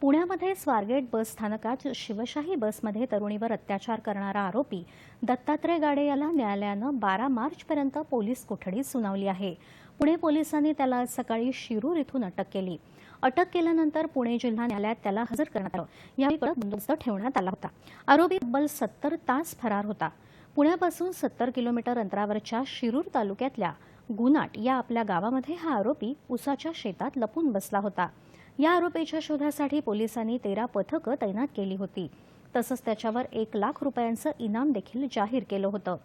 पुण्यामध्ये स्वारगेट बस स्थानकात शिवशाही बसमध्ये तरुणीवर अत्याचार करणारा आरोपी दत्तात्रय गाडे याला न्यायालयानं बारा मार्चपर्यंत पोलीस कोठडीत सुनावली आहे. पुणे पोलिसांनी त्याला आज सकाळी शिरूर इथून अटक केली. अटक केल्यानंतर पुणे जिल्हा न्यायालयात त्याला हजर करण्यात आलं. यावेळी बंदोबस्त ठेवण्यात आला होता. आरोपी तब्बल सत्तर तास फरार होता. पुण्यापासून सत्तर किलोमीटर अंतरावरच्या शिरूर तालुक्यातल्या गुनाट या आपल्या गावामध्ये हा आरोपी उसाच्या शेतात लपून बसला होता. या आरोपीच्या शोधासाठी पोलिसांनी तेरा पथकं तैनात केली होती. तसंच त्याच्यावर एक लाख रुपयांचं इनाम देखील जाहीर केलं होतं.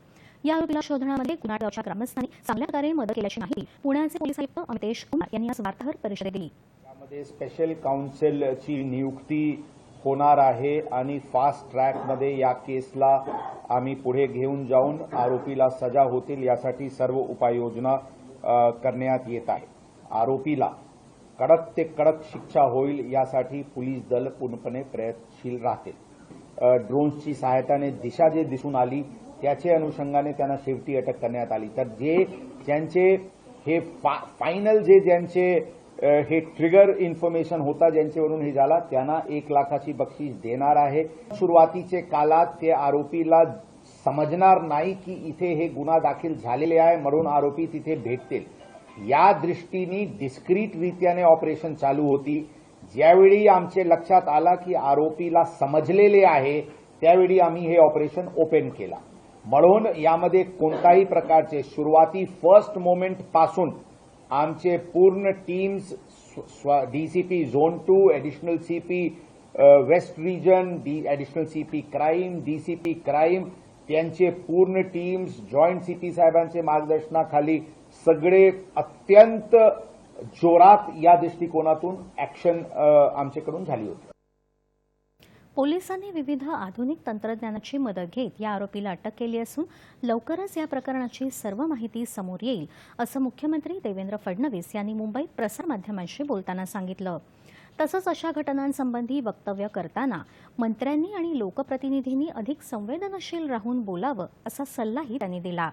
या आरोपीला शोधण्यामध्ये गुन्हा ग्रामस्थांनी चांगल्या प्रकारे मदत केल्याची माहिती पुण्याचे पोलीस आयुक्त अमितेश कुमार यांनी आज वार्ताहर परिषदेत दिली. यामध्ये स्पेशल काउन्सिलची नियुक्ती होणार आहे आणि फास्ट ट्रॅकमध्ये या केसला आम्ही पुढे घेऊन जाऊन आरोपीला सजा होतील यासाठी सर्व उपाययोजना करण्यात येत आहे. आरोपीला कडक ते कडक शिक्षा होईल यासाठी पोलीस दल पूर्णपणे प्रयत्नशील राहतील. ड्रोन्सची सहायताने दिशा जे दिसून आली त्याच्या अनुषंगाने त्यांना शेवटी अटक करण्यात आली. तर जे ज्यांचे हे पा फायनल जे ज्यांचे हे ट्रिगर इन्फॉर्मेशन होता ज्यांच्यावरून हे झाला त्यांना एक लाखाची बक्षीस देणार आहे. सुरुवातीचे काळात ते आरोपीला समजणार नाही की इथे हे गुन्हा दाखल झालेले आहे म्हणून आरोपी तिथे भेटतील. या दृष्टीने डिस्क्रीट रीत्याने ऑपरेशन चालू होती. ज्यावेळी आमचे लक्षात आला की आरोपीला समजलेले आहे त्यावेळी आम्ही हे ऑपरेशन ओपन केला. म्हणून यामध्ये कोणताही प्रकारचे सुरुवाती फर्स्ट मोमेंटपासून आमचे पूर्ण teams DCP zone two additional CP west region D additional CP crime DCP crime त्यांचे पूर्ण टीम्स जॉईंट सीपी साहेबांचे मार्गदर्शनाखाली सगळे अत्यंत जोरात या दृष्टिकोनातून ऍक्शन आमच्याकडून झाली होती. पोलिसांनी विविध आधुनिक तंत्रज्ञानाची मदत घेत या आरोपीला अटक केली असून लवकरच या प्रकरणाची सर्व माहिती समोर येईल असं मुख्यमंत्री देवेंद्र फडणवीस यांनी मुंबईत प्रसारमाध्यमांशी बोलताना सांगितलं. तसंच अशा घटनांसंबंधी वक्तव्य करताना मंत्र्यांनी आणि लोकप्रतिनिधींनी अधिक संवेदनशील राहून बोलावं असा सल्लाही त्यांनी दिला.